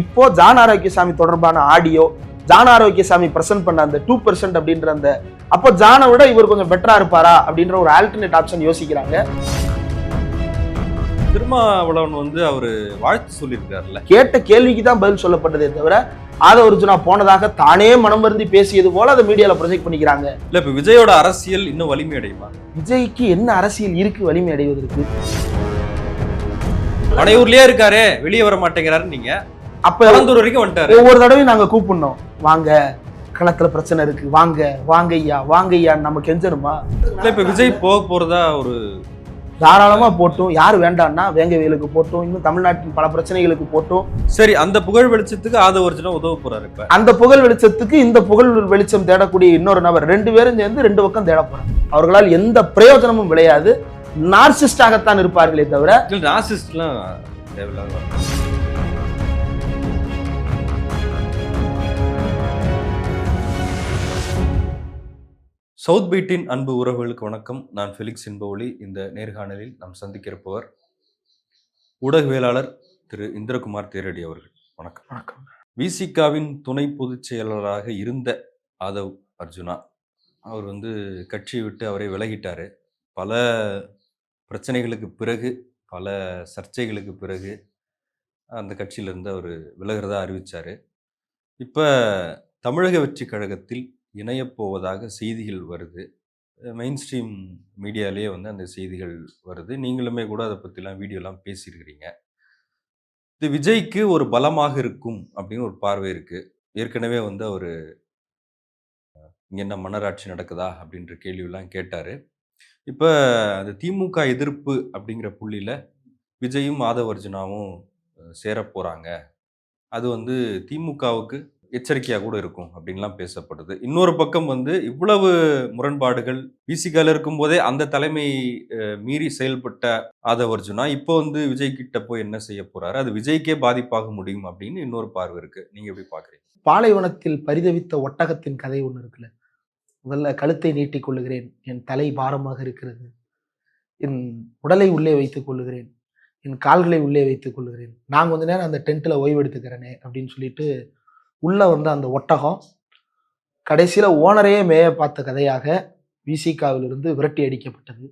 இப்போ ஜான் ஆரோக்கியசாமி தொடர்பான audio John Arokiasamy present பண்ண அந்த டூ பெர்சென்ட் அப்படின்ற அந்த அப்போ ஜானை விட இவர் கொஞ்சம் பெட்டரா இருப்பாரா அப்படின்ற ஒரு ஆல்டர்னேட் ஆப்ஷன் யோசிக்கிறாங்க. திருமாவளவன் வந்து அவரு வாழ்த்து சொல்லியிருக்காருல்ல. கேட்ட கேள்விக்கு தான் பதில் சொல்லப்பட்டதே தவிர ஆத ஒரிஜினா போனதாக தானே மனம் வருந்தி பேசியது போல அதை மீடியால ப்ரொஜெக்ட் பண்ணிக்கிறாங்க. இல்ல இப்ப விஜயோட அரசியல் இன்னும் வலிமை அடையுமா? விஜய்க்கு என்ன அரசியல் இருக்கு வலிமை அடைவதற்கு? பனையூர்லயே இருக்காரே வெளியே வர மாட்டேங்கிறாரு நீங்க? அப்ப பழந்தூர் வரைக்கும் வந்துட்டாரு. ஒவ்வொரு தடவையும் நாங்க கூப்பிடணும். வாங்க களத்துல பிரச்சனை இருக்கு. வாங்க வாங்க ஐயா வாங்க ஐயா நம்ம கெஞ்சணுமா இல்ல இப்ப விஜய் போக போறதா ஒரு தாராளமா போட்டும். யார் வேண்டாம்னா வேங்கவேலுக்கு போட்டும். இன்னும் தமிழ்நாட்டின் பல பிரச்சனைகளுக்கு போட்டும். சரி அந்த புகழ் வெளிச்சத்துக்கு ஆத ஒரிஜினா உதவ போறாரு இப்ப. அந்த புகழ் வெளிச்சத்துக்கு இந்த புகழ் வெளிச்சம் தேடக்கூடிய இன்னொரு நபர். ரெண்டு பேரும் சேர்ந்து ரெண்டு பக்கம் தேட போறாங்க. அவர்களால் எந்த பிரயோஜனமும் விளையாது. நார்சிஸ்டாகத்தான் இருப்பார்களே தவிர இல்ல நாசிஸ்ட்லாம் தேவையில்லாத சவுத் பீட்டின் அன்பு உறவுகளுக்கு வணக்கம். நான் ஃபெலிக்ஸ் என்பவொலி இந்த நேர்காணலில் நாம் சந்திக்க இருப்பவர் ஊடகவியலாளர் திரு இந்திரகுமார் தேரடி அவர்கள். வணக்கம். வணக்கம். விசிகாவின் துணை பொதுச் செயலாளராக இருந்த ஆதவ் அர்ஜுனா அவர் வந்து கட்சியை விட்டு அவரை விலகிட்டாரு. பல பிரச்சனைகளுக்கு பிறகு பல சர்ச்சைகளுக்கு பிறகு அந்த கட்சியிலேருந்து அவர் விலகிறதா அறிவித்தார் இப்போ தமிழக வெற்றி கழகத்தில் இணையப் போவதாக செய்திகள் வருது. மெயின் ஸ்ட்ரீம் மீடியாலேயே வந்து அந்த செய்திகள் வருது. நீங்களுமே கூட அதை பற்றிலாம் வீடியோலாம் பேசியிருக்கிறீங்க. இது விஜய்க்கு ஒரு பலமாக இருக்கும் அப்படின்னு ஒரு பார்வை இருக்குது ஏற்கனவே வந்து அவர் இங்கே என்ன மன்னராட்சி நடக்குதா? அப்படின்ற கேள்வியெல்லாம் கேட்டார். இப்போ அந்த திமுக எதிர்ப்பு அப்படிங்கிற புள்ளியில் விஜயும் மாதவர்ஜுனாவும் சேரப்போகிறாங்க அது வந்து திமுகவுக்கு எச்சரிக்கையாக கூட இருக்கும் அப்படின்லாம் பேசப்படுது. இன்னொரு பக்கம் வந்து இவ்வளவு முரண்பாடுகள் விசிகால இருக்கும்போதே அந்த தலைமை மீறி செயல்பட்ட ஆதவர்ஜுனா இப்போ வந்து விஜய் கிட்ட போய் என்ன செய்ய போறாரு? அது விஜய்க்கே பாதிப்பாக முடியும் அப்படின்னு இன்னொரு பார்வை இருக்கு. நீங்க எப்படி பாக்குறீங்க பாலைவனத்தில் பரிதவித்த ஒட்டகத்தின் கதை ஒன்று இருக்குல்ல. முதல்ல கழுத்தை நீட்டிக் கொள்ளுகிறேன். என் தலை பாரமாக இருக்கிறது. என் உடலை உள்ளே வைத்துக் கொள்ளுகிறேன். என் கால்களை உள்ளே வைத்துக் கொள்ளுகிறேன். நான் கொஞ்ச நேரம் அந்த டென்ட்டில் ஓய்வெடுத்துக்கிறேனே அப்படின்னு சொல்லிட்டு உள்ள வந்த அந்த ஒட்டகம் கடைசியில ஓனரையே மேய பார்த்த கதையாக விசிகாவிலிருந்து விரட்டி அடிக்கப்பட்டது.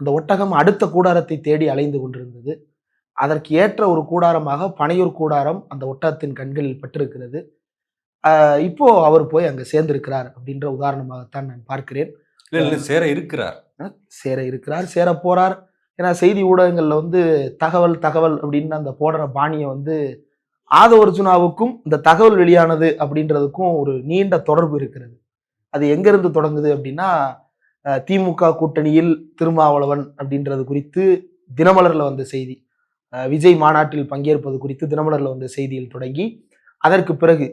அந்த ஒட்டகம் அடுத்த கூடாரத்தை தேடி அலைந்து கொண்டிருந்தது. அதற்கு ஏற்ற ஒரு கூடாரமாக பனையூர் கூடாரம் அந்த ஒட்டகத்தின் கண்களில் பட்டிருக்கிறது. இப்போ அவர் போய் அங்க சேர்ந்திருக்கிறார் அப்படின்ற உதாரணமாகத்தான் நான் பார்க்கிறேன். சேர இருக்கிறார். சேர இருக்கிறார் சேர போறார். ஏன்னா செய்தி ஊடகங்கள்ல வந்து தகவல் தகவல் அப்படின்னு அந்த போடுற பாணியை வந்து ஆத அர்ஜுனாவுக்கும் இந்த தகவல் வெளியானது அப்படின்றதுக்கும் ஒரு நீண்ட தொடர்பு இருக்கிறது. அது எங்கேருந்து தொடங்குது அப்படின்னா திமுக கூட்டணியில் திருமாவளவன் அப்படின்றது குறித்து தினமலரில் வந்த செய்தி. விஜய் மாநாட்டில் பங்கேற்பது குறித்து தினமலரில் வந்த செய்தியில் தொடங்கி அதற்கு பிறகு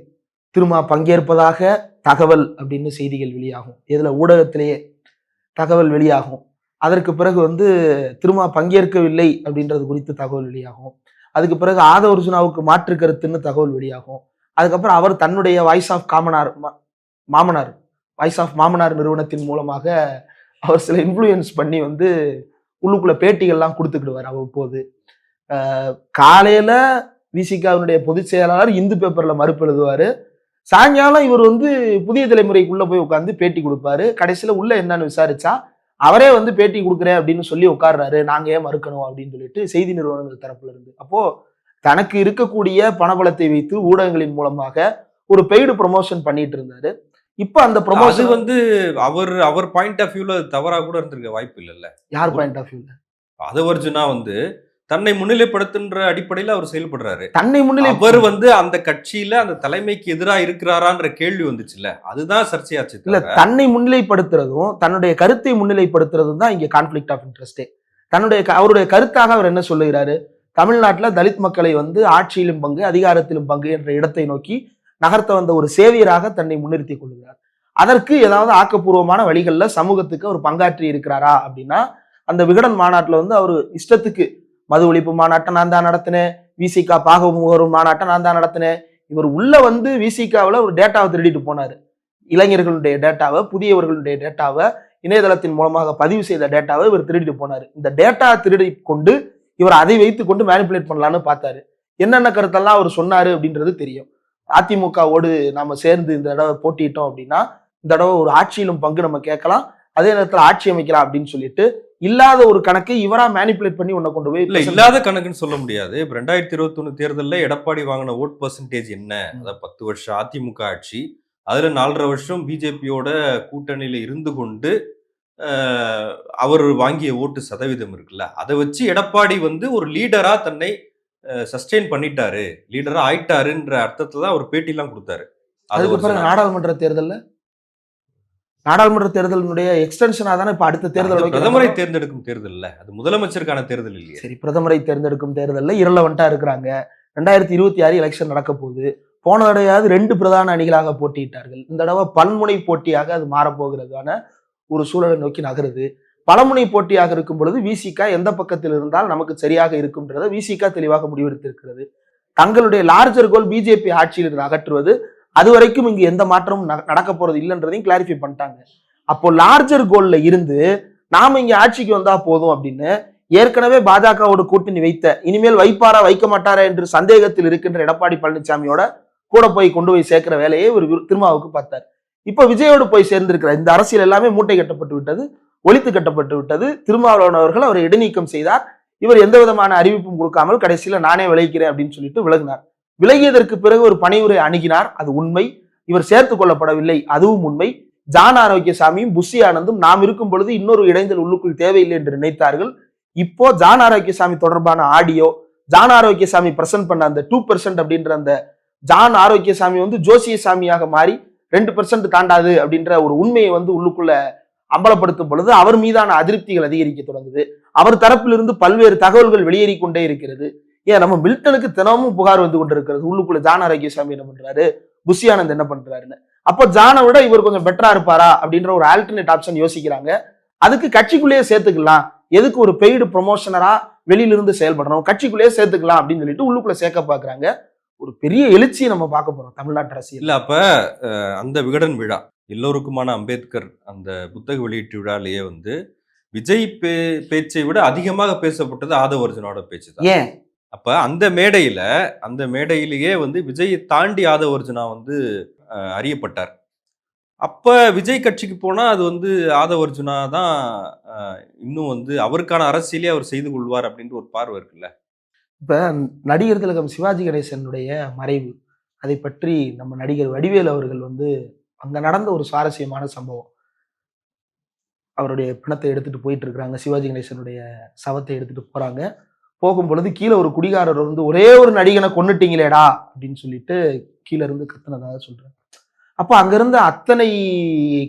திருமா பங்கேற்பதாக தகவல் அப்படின்னு செய்திகள் வெளியாகும். இதில் ஊடகத்திலேயே தகவல் வெளியாகும். அதற்கு பிறகு வந்து திருமா பங்கேற்கவில்லை அப்படின்றது குறித்து தகவல் வெளியாகும். அதுக்கு பிறகு ஆதவ அர்ஜுனாவுக்கு மாற்று கருத்துன்னு தகவல் வெளியாகும். அதுக்கப்புறம் அவர் தன்னுடைய வாய்ஸ் ஆஃப் காமனார் மா- மாமனார் வாய்ஸ் ஆஃப் மாமனார் நிறுவனத்தின் மூலமாக அவர் சில இன்ஃப்ளூயன்ஸ் பண்ணி வந்து உள்ளுக்குள்ள பேட்டிகள்லாம் கொடுத்துக்கிடுவார் அவ்வப்போது. காலையில விசிகாவினுடைய பொதுச் செயலாளர் இந்து பேப்பர்ல மறுப்பு எழுதுவாரு. சாயங்காலம் இவர் வந்து புதிய தலைமுறைக்குள்ள போய் உட்காந்து பேட்டி கொடுப்பாரு. கடைசியில உள்ள என்னன்னு விசாரிச்சா அவரே வந்து பேட்டி கொடுக்குறேன் அப்படின்னு சொல்லி உட்கார்றாரு நாங்க ஏன் மறுக்கணும் அப்படின்னு சொல்லிட்டு செய்தி நிறுவனங்கள் தரப்புல இருந்து அப்போ தனக்கு இருக்கக்கூடிய பணபலத்தை வைத்து ஊடகங்களின் மூலமாக ஒரு பெய்டு ப்ரொமோஷன் பண்ணிட்டு இருந்தாரு இப்ப அந்த அது ப்ரொமோஷன் வந்து அவர் அவர் பாயிண்ட் ஆஃப் வியூல தவறா கூட இருந்திருக்க வாய்ப்பு இல்லைல்ல யார் பாயிண்ட் ஆஃப் வியூல ஆதவர்ஜுனா வந்து தன்னை முன்னிலைப்படுத்துன்ற அடிப்படையில அவர் செயல்படுறாரு. தன்னை முன்னிலை அவர் வந்து அந்த கட்சியில அந்த தலைமைக்கு எதிராக இருக்கிறாரான்ற கேள்வி வந்துச்சுல்ல. அதுதான் சர்ச்சையாச்சு இல்ல தன்னை முன்னிலைப்படுத்துறதும் தன்னுடைய கருத்தை முன்னிலைப்படுத்துறதும் தான் இங்க கான்ஃபிளிக்ட் ஆஃப் இன்ட்ரெஸ்டே தன்னுடைய அவருடைய கருத்தாக அவர் என்ன சொல்லுகிறாரு? தமிழ்நாட்டுல தலித் மக்களை வந்து ஆட்சியிலும் பங்கு அதிகாரத்திலும் பங்கு என்ற இடத்தை நோக்கி நகர்த்த வந்த ஒரு சேவியராக தன்னை முன்னிறுத்திக் கொள்கிறார். அதற்கு ஏதாவது ஆக்கப்பூர்வமான வழிகள்ல சமூகத்துக்கு அவர் பங்காற்றி இருக்கிறாரா அப்படின்னா அந்த விகடன் மாநாட்டுல வந்து அவர் இஷ்டத்துக்கு மது ஒழிப்பு மாநாட்டை நான் தான் நடத்தினேன். விசிகா பாக முகரும் மாநாட்டை நான் தான் நடத்தினேன். இவர் உள்ள வந்து விசிகாவில் ஒரு டேட்டாவை திருடிட்டு போனார். இளைஞர்களுடைய டேட்டாவை புதியவர்களுடைய டேட்டாவை இணையதளத்தின் மூலமாக பதிவு செய்த டேட்டாவை இவர் திருடிட்டு போனார். இந்த டேட்டா திருடி கொண்டு இவர் அதை வைத்து கொண்டு மேனிப்புலேட் பண்ணலான்னு பார்த்தாரு. என்னென்ன கருத்தெல்லாம் அவர் சொன்னார் அப்படின்றது தெரியும். அதிமுகவோடு நாம் சேர்ந்து இந்த தடவை போட்டிட்டோம் அப்படின்னா இந்த தடவை ஒரு ஆட்சியிலும் பங்கு நம்ம கேட்கலாம். அதே நேரத்துல ஆட்சி அமைக்கலாம் அப்படின்னு சொல்லிட்டு இல்லாத ஒரு கணக்கு இவரா மேனிப்புலேட் பண்ணி உன்னை கொண்டு போய் இல்ல இல்லாத கணக்குன்னு சொல்ல முடியாது. இப்ப ரெண்டாயிரத்தி இருபத்தி ஒண்ணு தேர்தல்ல எடப்பாடி வாங்கின ஓட் பர்சன்டேஜ் என்ன? அதாவது பத்து வருஷம் அதிமுக ஆட்சி. அதுல நாலரை வருஷம் பிஜேபியோட கூட்டணியில இருந்து கொண்டு அவர் வாங்கிய ஓட்டு சதவீதம் இருக்குல்ல? அதை வச்சு எடப்பாடி வந்து ஒரு லீடரா தன்னை சஸ்டெயின் பண்ணிட்டாரு. லீடரா ஆயிட்டாருன்ற அர்த்தத்துல தான் அவர் பேட்டிலாம் கொடுத்தாரு. அது அதுக்கு பிறகு நாடாளுமன்ற தேர்தல்ல? நாடாளுமன்ற தேர்தலினுடைய எக்ஸ்டென்ஷனா தானே இப்ப அடுத்த தேர்தல். பிரதமரை தேர்ந்தெடுக்கும் தேர்தல் இல்ல. அது முதலமைச்சருக்கான தேர்தல் இல்லையே. சரி பிரதமரை தேர்ந்தெடுக்கும் தேர்தல்ல இரலவெண்டா இருக்கிறாங்க. ரெண்டாயிரத்தி இருபத்தி ஆறு எலெக்ஷன் நடக்க போகுது. போன தடவையாவது ரெண்டு பிரதான அணிகளாக போட்டியிட்டார்கள். இந்த தடவை பன்முனை போட்டியாக அது மாறப்போகிறதான ஒரு சூழலை நோக்கி நகருது. பலமுனை போட்டியாக இருக்கும் பொழுது விசிகா எந்த பக்கத்தில் இருந்தால் நமக்கு சரியாக இருக்கும்ன்றதை விசிகா தெளிவாக முடிவெடுத்திருக்கிறது. தங்களுடைய லார்ஜர் கோல் பிஜேபி ஆட்சியில் இருந்து அகற்றுவது அது வரைக்கும் இங்கு எந்த மாற்றமும் நடக்க போறது இல்லைன்றதையும் கிளாரிஃபை பண்ணிட்டாங்க. அப்போ லார்ஜர் கோல்ல இருந்து நாம இங்க ஆட்சிக்கு வந்தா போதும் அப்படின்னு ஏற்கனவே பாஜகவோட கூட்டணி வைத்த இனிமேல் வைப்பாரா வைக்க மாட்டாரா என்று சந்தேகத்தில் இருக்கின்ற எடப்பாடி பழனிசாமியோட கூட போய் கொண்டு போய் சேர்க்கிற வேலையை ஒரு திருமாவுக்கு பார்த்தார். இப்ப விஜயோடு போய் சேர்ந்திருக்கிற இந்த அரசியல் எல்லாமே மூட்டை கட்டப்பட்டு விட்டது ஒழித்து கட்டப்பட்டு விட்டது. திருமாவளவன் அவர்கள் அவரை இடைநீக்கம் செய்தார். இவர் எந்த விதமான அறிவிப்பும் கொடுக்காமல் கடைசியில நானே விளைவிக்கிறேன் அப்படின்னு சொல்லிட்டு விலகினார். விலகியதற்கு பிறகு ஒரு பணிவுரை அணுகினார். அது உண்மை. இவர் சேர்த்து கொள்ளப்படவில்லை. அதுவும் உண்மை. ஜான் ஆரோக்கியசாமியும் புஷி ஆனந்தும் நாம் இருக்கும் பொழுது இன்னொரு இடைஞ்சல் உள்ளுக்குள் தேவையில்லை என்று நினைத்தார்கள். இப்போ ஜான் ஆரோக்கியசாமி தொடர்பான ஆடியோ ஜான் ஆரோக்கியசாமி பிரசன்ட் பண்ண அந்த டூ பெர்சன்ட் அப்படின்ற அந்த ஜான் ஆரோக்கியசாமி வந்து ஜோசிய சாமியாக மாறி ரெண்டு பெர்சன்ட் தாண்டாது அப்படின்ற ஒரு உண்மையை வந்து உள்ளுக்குள்ள அம்பலப்படுத்தும் பொழுது அவர் மீதான அதிருப்திகள் அதிகரிக்க தொடங்குது. அவர் தரப்பிலிருந்து பல்வேறு தகவல்கள் வெளியேறி கொண்டே இருக்கிறது. ஏன் நம்ம மில்டனுக்கு தினமும் புகார் வந்து கொண்டிருக்கிறது. உள்ளுக்குள்ள ஜான் ஆரோக்கியசாமி என்ன பண்றாரு? புஷியானந்த் என்ன பண்றாருன்னு. அப்போ ஜானை விட இவர் கொஞ்சம் பெட்டரா இருப்பாரா அப்படின்ற ஒரு ஆல்டர்னேட் ஆப்ஷன் யோசிக்கிறாங்க. அதுக்கு கட்சிக்குள்ளேயே சேர்த்துக்கலாம். எதுக்கு ஒரு பெய்டு ப்ரொமோஷனரா வெளியில இருந்து செயல்படணும்? கட்சிக்குள்ளேயே சேர்த்துக்கலாம் அப்படின்னு சொல்லிட்டு உள்ளுக்குள்ள சேர்க்க பாக்குறாங்க ஒரு பெரிய எழுச்சியை நம்ம பார்க்க போறோம் தமிழ்நாட்டு அரசியல். இல்ல அப்ப அந்த விகடன் விழா எல்லோருக்குமான அம்பேத்கர் அந்த புத்தக வெளியீட்டு விழாலேயே வந்து விஜய் பே பேச்சை விட அதிகமாக பேசப்பட்டது ஆதவர்ஜனோட பேச்சு தான். ஏன்? அப்ப அந்த மேடையில அந்த மேடையிலேயே வந்து விஜயை தாண்டி ஆதவர்ஜுனா வந்து அஹ், அறியப்பட்டார். அப்ப விஜய் கட்சிக்கு போனா அது வந்து ஆதவர்ஜுனா தான் அஹ், இன்னும் வந்து அவருக்கான அரசியலே அவர் செய்து கொள்வார் அப்படின்ற ஒரு பார்வை இருக்குல்ல? இப்ப நடிகர் திலகம் சிவாஜி கணேசனுடைய மறைவு அதை பற்றி நம்ம நடிகர் வடிவேல் அவர்கள் வந்து அங்க நடந்த ஒரு சுவாரஸ்யமான சம்பவம். அவருடைய பிணத்தை எடுத்துட்டு போயிட்டு இருக்கிறாங்க. சிவாஜி கணேசனுடைய சவத்தை எடுத்துட்டு போறாங்க. போகும் பொழுது கீழே ஒரு குடிகாரர் வந்து ஒரே ஒரு நடிகனை கொன்னுட்டீங்களேடா அப்படின்னு சொல்லிட்டு கீழே இருந்து கத்துனதாக சொல்றாங்க அப்போ அங்கிருந்த அத்தனை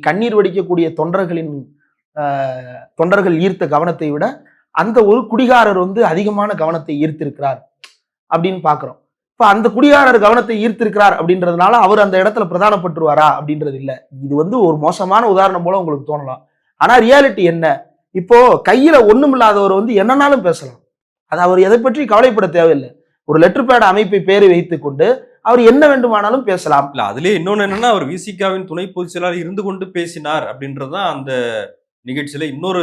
கண்ணீர் வடிக்கக்கூடிய தொண்டர்களின் தொண்டர்கள் ஈர்த்த கவனத்தை விட அந்த ஒரு குடிகாரர் வந்து அதிகமான கவனத்தை ஈர்த்திருக்கிறார் அப்படின்னு பார்க்குறோம். இப்போ அந்த குடிகாரர் கவனத்தை ஈர்த்திருக்கிறார் அப்படின்றதுனால அவர் அந்த இடத்துல பிரதானப்பட்டுருவாரா அப்படின்றது இல்லை. இது வந்து ஒரு மோசமான உதாரணம் போல உங்களுக்கு தோணலாம். ஆனால் ரியாலிட்டி என்ன? இப்போ கையில ஒண்ணும் இல்லாதவர் வந்து என்னன்னாலும் பேசலாம். அது அவர் எதை பற்றி கவலைப்பட தேவையில்லை. ஒரு லெட்டர் பேட் அமைப்பை பேரை வைத்துக் கொண்டு அவர் என்ன வேண்டுமானாலும் பேசலாம். இல்ல அதுலயே இன்னொன்னு என்னன்னா அவர் விசிகாவின் துணை பொதுச் செயலாளர் இருந்து கொண்டு பேசினார் அப்படின்றதுதான் அந்த நிகழ்ச்சியில இன்னொரு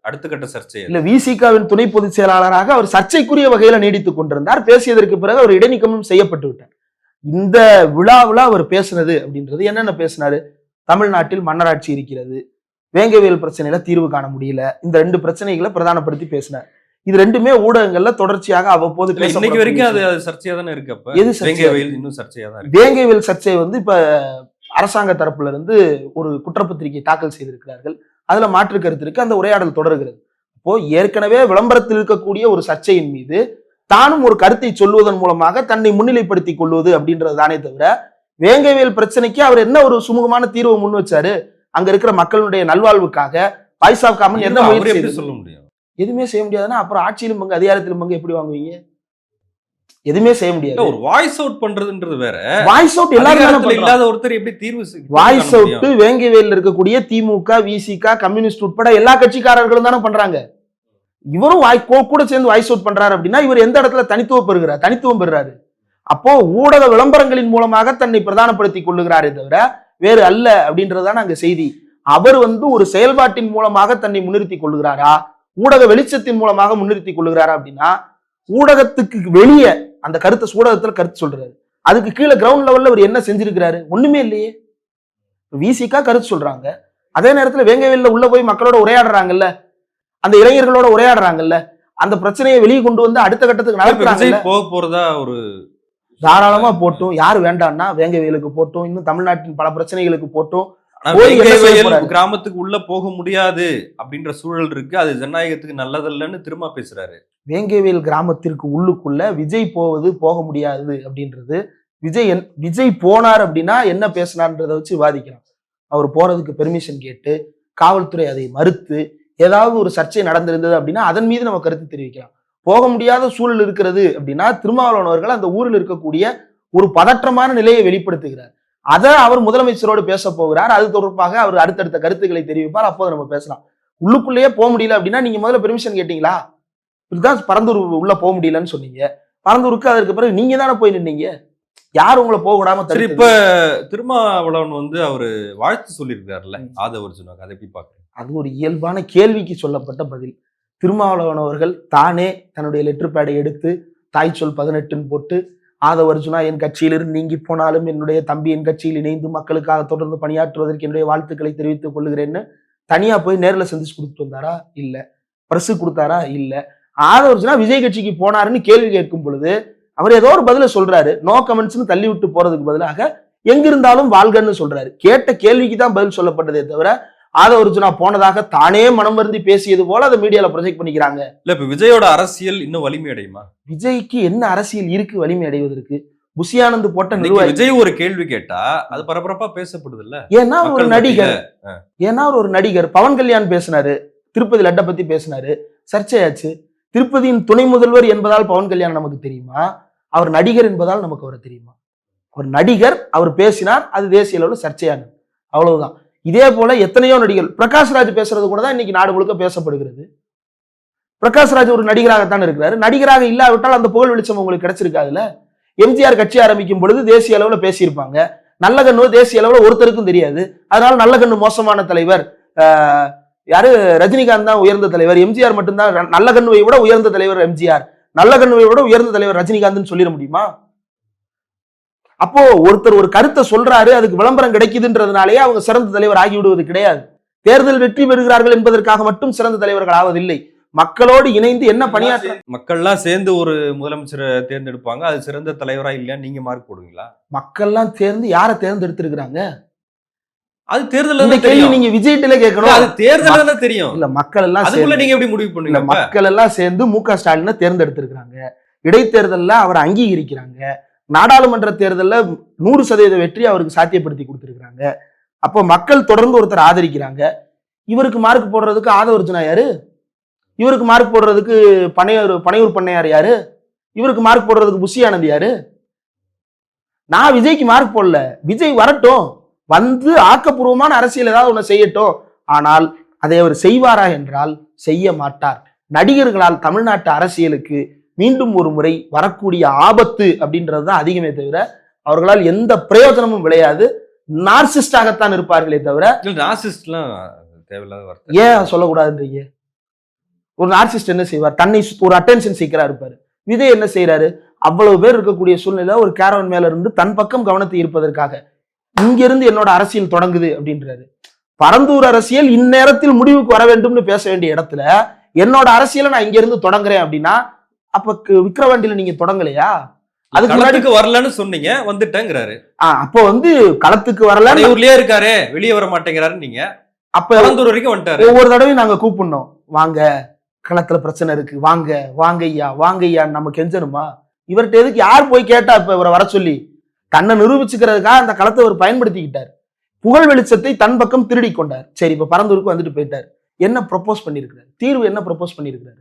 அடுத்த கட்ட சர்ச்சை. இல்ல விசிகாவின் துணை பொதுச் செயலாளராக அவர் சர்ச்சைக்குரிய வகையில நீடித்துக் கொண்டிருந்தார். பேசியதற்கு பிறகு அவர் இடைநீக்கமும் செய்யப்பட்டு விட்டார். இந்த விழாவில் அவர் பேசுனது அப்படின்றது என்னென்ன பேசினாரு? தமிழ்நாட்டில் மன்னராட்சி இருக்கிறது. வேங்கவேல் பிரச்சனையில தீர்வு காண முடியல. இந்த ரெண்டு பிரச்சனைகளை பிரதானப்படுத்தி பேசினார். இது ரெண்டுமே ஊடகங்கள்ல தொடர்ச்சியாக அவ்வப்போது இன்னைக்கு வரைக்கும் அது சர்ச்சையா தானே இருக்கு அப்ப? எது சர்ச்சையா வேங்கை வயல் இன்னும் சர்ச்சையா தான் வேங்கவேல் சர்ச்சை வந்து இப்ப அரசாங்க தரப்புல இருந்து ஒரு குற்றப்பத்திரிகை தாக்கல் செய்திருக்கிறார்கள். அதுல மாற்று கருத்து இருக்கு அந்த உரையாடல் தொடர்கிறது. அப்போ ஏற்கனவே விளம்பரத்தில் இருக்கக்கூடிய ஒரு சர்ச்சையின் மீது தானும் ஒரு கருத்தை சொல்லுவதன் மூலமாக தன்னை முன்னிலைப்படுத்திக் கொள்வது அப்படின்றது தானே தவிர வேங்கவேல் பிரச்சனைக்கு அவர் என்ன ஒரு சுமூகமான தீர்வை முன் வச்சாரு? அங்க இருக்கிற மக்களுடைய நல்வாழ்வுக்காக வாய்ஸ் ஆஃப் காமன் என்ன முயற்சி? சொல்ல முடியும்? எதுவுமே செய்ய முடியாதுன்னா அப்புறம் ஆட்சியிலும் பங்கு அதிகாரத்திலும் பங்கு எப்படி வாங்குவீங்க? எதுவுமே செய்ய முடியாது. ஒரு வாய்ஸ் அவுட் பண்றதுன்றது வேற. வாய்ஸ் அவுட் எல்லாரும். இல்லாத ஒருத்தர் எப்படி தீர்வு வாய்ஸ் அவுட்? வேங்கவேலில் இருக்கக்கூடிய திமுக விசிக கம்யூனிஸ்ட் உட்பட எல்லா கட்சிக்காரர்களும் தானே பண்றாங்க. இவரும் வாய் கூட சேர்ந்து வாய்ஸ் அவுட் பண்றாரு அப்படின்னா இவர் எந்த இடத்துல தனித்துவம் பெறுகிறார்? தனித்துவம் பெறுறாரு. அப்போ ஊடக விளம்பரங்களின் மூலமாக தன்னை பிரதானப்படுத்திக் கொள்ளுகிறாரே தவிர வேறு அல்ல அப்படின்றதுதான் அங்க செய்தி. அவர் வந்து ஒரு செயல்பாட்டின் மூலமாக தன்னை முன்னிறுத்திக் கொள்ளுகிறாரா? ஊடக வெளிச்சத்தின் மூலமாக முன்னிறுத்திக் கொள்ளுகிறாரா அப்படின்னா ஊடகத்துக்கு வெளியே அந்த கருத்தை ஊடகத்துல கருத்து சொல்றாரு. அதுக்கு கீழே கிரவுண்ட் லெவல்ல அவர் என்ன செஞ்சிருக்கிறாரு? ஒண்ணுமே இல்லையே. விசிக்கா கருத்து சொல்றாங்க. அதே நேரத்துல வேங்கவேல்ல உள்ள போய் மக்களோட உரையாடுறாங்கல்ல. அந்த இளைஞர்களோட உரையாடுறாங்கல்ல. அந்த பிரச்சனையை வெளியே கொண்டு வந்து அடுத்த கட்டத்துக்கு விஜய் போக போறதா ஒரு தாராளமா போட்டும். யார் வேண்டாம்னா வேங்கவேலுக்கு போட்டும். இன்னும் தமிழ்நாட்டின் பல பிரச்சனைகளுக்கு போட்டும். கிராமத்துக்கு உள்ள போக முடியாது அப்படின்ற சூழல் இருக்கு. அது ஜனநாயகத்துக்கு நல்லதல்லன்னு திரும்ப பேசுறாரு. வேங்கவேல் கிராமத்திற்கு உள்ளுக்குள்ள விஜய் போவது போக முடியாது அப்படின்றது. விஜய் விஜய் போனார் அப்படின்னா என்ன பேசினார்ன்றதை வச்சு விவாதிக்கலாம் அவர் போறதுக்கு பெர்மிஷன் கேட்டு காவல்துறை அதை மறுத்து ஏதாவது ஒரு சர்ச்சை நடந்திருந்தது அப்படின்னா அதன் மீது நம்ம கருத்து தெரிவிக்கலாம். போக முடியாத சூழல் இருக்கிறது அப்படின்னா திருமாவளவன் அவர்கள் அந்த ஊரில் இருக்கக்கூடிய ஒரு பதற்றமான நிலையை வெளிப்படுத்துகிறார். அதை அவர் முதலமைச்சரோடு பேச போகிறார். அது தொடர்பாக அவர் அடுத்தடுத்த கருத்துக்களை தெரிவிப்பார். அப்போது நம்ம பேசலாம். உள்ளுக்குள்ளேயே போக முடியல அப்படின்னா நீங்க முதல்ல பெர்மிஷன் கேட்டீங்களா? இதுதான் பரந்தூர் உள்ள போக முடியலன்னு சொன்னீங்க. பரந்தூருக்கு அதற்கு பிறகு நீங்க தானே போய் நின்னீங்க? யார் உங்களை போக விடாம சரி? இப்ப திருமாவளவன் வந்து அவரு வாழ்த்து சொல்லியிருக்காருல்ல. ஆதவர் சொன்னாங்க அதை எப்படி பாக்குறேன் அது ஒரு இயல்பான கேள்விக்கு சொல்லப்பட்ட பதில். திருமாவளவன் அவர்கள் தானே தன்னுடைய லெட்டர் பேடை எடுத்து தாய் சொல் பதினெட்டுன்னு போட்டு ஆதவ அர்ஜுனா என் கட்சியிலிருந்து நீங்கி போனாலும் என்னுடைய தம்பி என் கட்சியில் இணைந்து மக்களுக்காக தொடர்ந்து பணியாற்றுவதற்கு என்னுடைய வாழ்த்துக்களை தெரிவித்துக் கொள்கிறேன்னு தனியா போய் நேரில் சந்திச்சு கொடுத்துட்டு வந்தாரா? இல்ல. பிரஸ் கொடுத்தாரா? இல்ல. ஆதவ அர்ஜுனா விஜய் கட்சிக்கு போனாருன்னு கேள்வி கேட்கும் பொழுது அவர் ஏதோ ஒரு பதில சொல்றாரு. நோ கமெண்ட்ஸ்னு தள்ளி விட்டு போறதுக்கு பதிலாக எங்கிருந்தாலும் வாழ்கன்னு சொல்றாரு. கேட்ட கேள்விக்கு தான் பதில் சொல்லப்பட்டதே தவிர ஆதவ அர்ஜுனா போனதாக தானே மனம் வருந்தி பேசியது போல அதை மீடியால ப்ரொஜெக்ட் பண்ணிக்கிறாங்க. இல்ல இப்ப விஜயோட அரசியல் இன்னும் வலிமை அடையுமா? விஜய்க்கு என்ன அரசியல் இருக்கு வலிமை அடைவதற்கு? புஷியானந்த் போட்ட நிர்வாகி விஜய் ஒரு கேள்வி கேட்டா அது பரபரப்பா பேசப்படுது இல்ல ஏன்னா ஒரு நடிகர். ஏன்னா ஒரு நடிகர். பவன் கல்யாண் பேசினாரு. திருப்பதி லட்டை பத்தி பேசினாரு. சர்ச்சையாச்சு. திருப்பதியின் துணை முதல்வர் என்பதால் பவன் கல்யாண் நமக்கு தெரியுமா? அவர் நடிகர் என்பதால் நமக்கு அவர் தெரியுமா? ஒரு நடிகர் அவர் பேசினார் அது தேசிய அளவில் சர்ச்சையானது. அவ்வளவுதான். இதே போல எத்தனையோ நடிகர் பிரகாஷ்ராஜ் பேசுறது கூட தான் இன்னைக்கு நாடு முழுக்க பேசப்படுகிறது. பிரகாஷ்ராஜ் ஒரு நடிகராகத்தான் இருக்கிறாரு. நடிகராக இல்லாவிட்டால் அந்த புகழ் வெளிச்சம் உங்களுக்கு கிடைச்சிருக்காதுல்ல? எம்ஜிஆர் கட்சி ஆரம்பிக்கும் பொழுது தேசிய அளவில் பேசியிருப்பாங்க. நல்ல கண்ணு தேசிய அளவில் ஒருத்தருக்கும் தெரியாது. அதனால நல்லகண்ணு மோசமான தலைவர் யாரு? ரஜினிகாந்த் தான் உயர்ந்த தலைவர். எம்ஜிஆர் மட்டும்தான் நல்ல கண்ணுவை விட உயர்ந்த தலைவர் எம்ஜிஆர். நல்ல கண்ணுவை விட உயர்ந்த தலைவர் ரஜினிகாந்த்னு சொல்லிட முடியுமா? அப்போ ஒருத்தர் ஒரு கருத்தை சொல்றாரு அதுக்கு விளம்பரம் கிடைக்குதுன்றதுனாலேயே அவங்க சிறந்த தலைவர் ஆகிவிடுவது கிடையாது. தேர்தல் வெற்றி பெறுகிறார்கள் என்பதற்காக மட்டும் சிறந்த தலைவர்கள் ஆவதில்லை. மக்களோடு இணைந்து என்ன பணியாற்ற மக்கள்லாம் சேர்ந்து ஒரு முதலமைச்சரை தேர்ந்தெடுப்பாங்க அது சிறந்த தலைவரா இல்லையான்னு நீங்க மார்க் போடுவீங்களா? மக்கள்லாம் சேர்ந்து யாரை தேர்ந்தெடுத்திருக்கிறாங்க? அது தேர்தல் கேள்வி நீங்க விஜய்கிட்டே கேட்கணும். அது தேர்தல் தெரியும். இல்ல மக்கள் எல்லாம் அதுக்குள்ள சேர்ந்து- நீங்க எப்படி முடிவு அப்ப? மக்கள் எல்லாம் சேர்ந்து மு க ஸ்டாலினை தேர்ந்தெடுத்திருக்கிறாங்க. இடைத்தேர்தல்ல அவரை அங்கீகரிக்கிறாங்க. நாடாளுமன்ற தேர்தலில் நூறு சதவீத வெற்றி அவருக்கு சாத்தியப்படுத்தி கொடுத்துருக்குறாங்க. அப்போ மக்கள் தொடர்ந்து ஒருத்தர் ஆதரிக்கிறாங்க. இவருக்கு மார்க் போடுறதுக்கு ஆதவர்ஜுனா யாரு? இவருக்கு மார்க் போடுறதுக்கு பனையூர் பனையூர் பண்ணையார் யாரு? இவருக்கு மார்க் போடுறதுக்கு புஷியானந்த் யாரு? நான் விஜய்க்கு மார்க் போடல. விஜய் வரட்டும். வந்து ஆக்கப்பூர்வமான அரசியல் ஏதாவது ஒன்று செய்யட்டும். ஆனால் அதை அவர் செய்வாரா என்றால் செய்ய மாட்டார். நடிகர்களால் தமிழ்நாட்டு அரசியலுக்கு மீண்டும் ஒரு முறை வரக்கூடிய ஆபத்து அப்படின்றது தான் அதிகமே தவிர அவர்களால் எந்த பிரயோஜனமும் விளையாது. நார்சிஸ்டாகத்தான் இருப்பார்களே தவிர தேவையில்லாத வார்த்தை. ஏன் சொல்லக்கூடாதுன்றீங்க? ஒரு நார்சிஸ்ட் என்ன செய்வார்? தன்னை ஒரு அட்டென்ஷன் சீக்கிரா இருப்பாரு. விஜய் என்ன செய்யறாரு அவ்வளவு பேர் இருக்கக்கூடிய சூழ்நிலை ஒரு கேரவன் மேல இருந்து தன் பக்கம் கவனத்தை ஈர்ப்பதற்காக இங்கிருந்து என்னோட அரசியல் தொடங்குது அப்படின்றாரு. பரந்தூர் அரசியல் இந்நேரத்தில் முடிவுக்கு வர வேண்டும்னு பேச வேண்டிய இடத்துல என்னோட அரசியலை நான் இங்க இருந்து தொடங்குறேன் அப்படின்னா அப்ப விக்கிரவாண்டியில நீங்க தொடங்கலையா? அதுக்கு முன்னாடி களத்துக்கு வரலன்னு சொன்னீங்க வந்துட்டேங்கிறாரு. அப்போ வந்து களத்துக்கு வரல ஊர்லயே இருக்காரு வெளியே வர மாட்டேங்கிறாரு நீங்க. அப்ப பரந்தூர் வரைக்கும் வந்துட்டாரு. ஒவ்வொரு தடவையும் நாங்க கூப்பிடணும். வாங்க களத்துல பிரச்சனை இருக்கு. வாங்க வாங்க ஐயா வாங்க ஐயான்னு நம்ம கெஞ்சணுமா? இவர்கிட்ட எதுக்கு யார் போய் கேட்டா இப்ப இவரை வர சொல்லி? தன்னை நிரூபிச்சுக்கிறதுக்காக அந்த களத்தை அவர் பயன்படுத்திக்கிட்டார். புகழ் வெளிச்சத்தை தன் பக்கம் திருடி கொண்டார். சரி இப்ப பரந்தூருக்கு வந்துட்டு போயிட்டார். என்ன ப்ரொபோஸ் பண்ணிருக்கிறார் தீர்வு என்ன ப்ரொபோஸ் பண்ணிருக்கிறாரு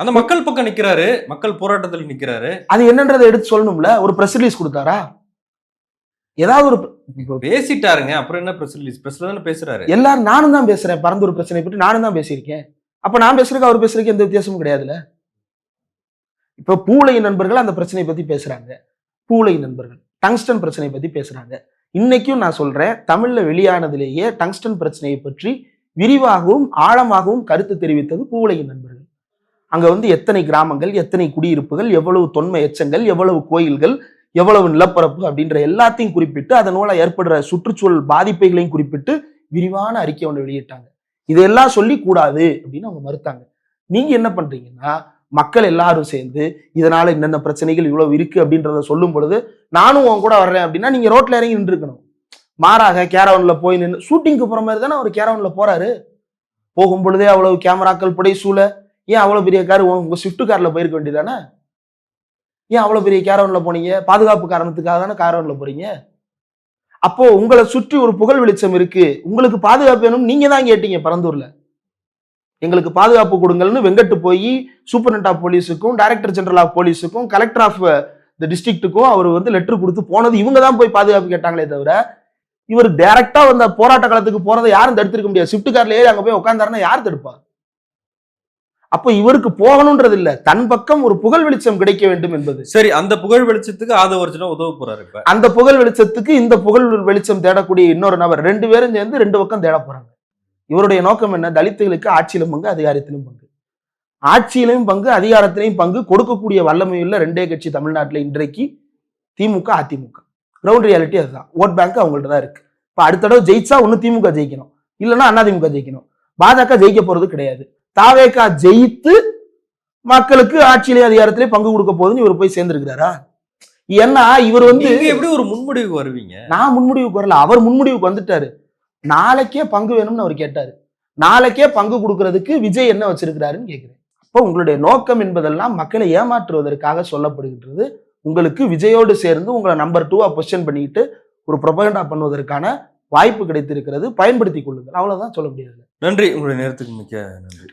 அந்த மக்கள் பக்கம் நிக்கிறாரு மக்கள் போராட்டத்தில் நிக்கிறாரு. அது என்னன்றதை எடுத்து சொல்லணும்ல? ஒரு பிரஸ் ரிலீஸ் கொடுத்தாரா? ஏதாவது ஒரு பேசிட்டாருங்க அப்புறம் என்ன பிரஸ் ரிலீஸ் பிரஸ்ல தானே பேசுறாரு. எல்லாரும் நானும் தான் பேசுறேன் பரந்தூர் பிரச்சனை பற்றி நானும் தான் பேசியிருக்கேன். அப்ப நான் பேசுறதுக்கு அவர் பேசுறதுக்கு எந்த வித்தியாசமும் கிடையாதுல்ல? இப்ப பூளை நண்பர்கள் அந்த பிரச்சனையை பத்தி பேசுறாங்க. பூளை நண்பர்கள் டங்ஸ்டன் பிரச்சனையை பத்தி பேசுறாங்க. இன்னைக்கும் நான் சொல்றேன் தமிழ்ல வெளியானதிலேயே டங்ஸ்டன் பிரச்சனையை பற்றி விரிவாகவும் ஆழமாகவும் கருத்து தெரிவித்தது பூளையின் நண்பர்கள். அங்கே வந்து எத்தனை கிராமங்கள் எத்தனை குடியிருப்புகள் எவ்வளவு தொன்மை எச்சங்கள் எவ்வளவு கோயில்கள் எவ்வளவு நிலப்பரப்பு அப்படின்ற எல்லாத்தையும் குறிப்பிட்டு அதன் ஏற்படுற சுற்றுச்சூழல் பாதிப்புகளையும் குறிப்பிட்டு விரிவான அறிக்கை ஒன்று வெளியிட்டாங்க. இதெல்லாம் சொல்லி கூடாது அப்படின்னு அவங்க மறுத்தாங்க. நீங்க என்ன பண்றீங்கன்னா மக்கள் எல்லாரும் சேர்ந்து இதனால என்னென்ன பிரச்சனைகள் இவ்வளவு இருக்கு அப்படின்றத சொல்லும் பொழுது நானும் உன் கூட வர்றேன் அப்படின்னா நீங்க ரோட்ல இறங்கி நின்றுக்கணும் மாறாக கேரவன்ல போய் நின்று ஷூட்டிங்க்கு போற மாதிரி தானே அவர் கேரவன்ல போறாரு. போகும் பொழுதே அவ்வளவு கேமராக்கள் புடை சூழ ஏன் அவ்வளோ பெரிய கார் உங்கள் ஸ்விஃப்ட் காரில் போயிருக்க வேண்டியதானே ஏன் அவ்வளோ பெரிய கேரவனில் போனீங்க? பாதுகாப்பு காரணத்துக்காக தானே கேரவனில் போறீங்க? அப்போ உங்களை சுற்றி ஒரு புகழ் வெளிச்சம் இருக்கு. உங்களுக்கு பாதுகாப்பு வேணும். நீங்க தான் கேட்டீங்க பரந்தூர்ல. எங்களுக்கு பாதுகாப்பு கொடுங்கள்னு வெங்கட்டு போய் சூப்பரண்ட் ஆஃப் போலீஸுக்கும் டைரக்டர் ஜெனரல் ஆஃப் போலீஸுக்கும் கலெக்டர் ஆஃப் த டிஸ்ட்ரிக்ட்டுக்கும் அவர் வந்து லெட்டர் கொடுத்து போனது இவங்க தான் போய் பாதுகாப்பு கேட்டாங்களே தவிர இவர் டைரக்டா வந்த போராட்ட காலத்துக்கு போறதை யாரும் தடுத்திருக்க முடியாது. ஸ்விஃப்ட் கார்ல ஏறி அங்கே போய் உட்காந்தாருன்னா யார் தடுப்பா? அப்போ இவருக்கு போகணும்ன்றது இல்ல தன் பக்கம் ஒரு புகழ் வெளிச்சம் கிடைக்க வேண்டும் என்பது. சரி அந்த புகழ் வெளிச்சத்துக்கு ஆதவ அர்ஜுனா உதவ போறாரு அந்த புகழ் வெளிச்சத்துக்கு இந்த புகழ் வெளிச்சம் தேடக்கூடிய இன்னொரு நபர் ரெண்டு பேரும் சேர்ந்து ரெண்டு பக்கம் தேட போறாங்க. இவருடைய நோக்கம் என்ன? தலித்துகளுக்கு ஆட்சியிலும் பங்கு அதிகாரத்திலும் பங்கு. ஆட்சியிலும் பங்கு அதிகாரத்திலையும் பங்கு கொடுக்கக்கூடிய வல்லமையுள்ள ரெண்டே கட்சி தமிழ்நாட்டில் இன்றைக்கு திமுக அதிமுக. கிரவுண்ட் ரியாலிட்டி அதுதான். ஓட் பேங்க் அவங்கள்ட்ட தான் இருக்கு. இப்போ அடுத்த தடவை ஜெயிச்சா ஒன்று திமுக ஜெயிக்கணும். இல்லைன்னா அதிமுக ஜெயிக்கணும். பாஜக ஜெயிக்க போறது கிடையாது. தாவேகா ஜெயித்து மக்களுக்கு ஆட்சியிலே அதிகாரத்திலே பங்கு கொடுக்க போகுதுன்னு இவர் போய் சேர்ந்திருக்கிறாரா? ஏன்னா இவர் வந்து எப்படி ஒரு முன்முடிவுக்கு வருவீங்க? நான் முன்முடிவுக்கு வரல. அவர் முன்முடிவுக்கு வந்துட்டாரு. நாளைக்கே பங்கு வேணும்னு அவர் கேட்டாரு. நாளைக்கே பங்கு கொடுக்கறதுக்கு விஜய் என்ன வச்சிருக்கிறாருன்னு கேட்கிறேன் அப்போ உங்களுடைய நோக்கம் என்பதெல்லாம் மக்களை ஏமாற்றுவதற்காக சொல்லப்படுகின்றது. உங்களுக்கு விஜயோடு சேர்ந்து உங்களை நம்பர் டூவா பொசிஷன் பண்ணிட்டு ஒரு ப்ரொபகண்டா பண்ணுவதற்கான வாய்ப்பு கிடைத்திருக்கிறது. பயன்படுத்திக் கொள்ளுங்கள். அவ்வளவுதான் சொல்ல முடியாது. நன்றி. உங்களுடைய நேரத்துக்கு மிக்க நன்றி.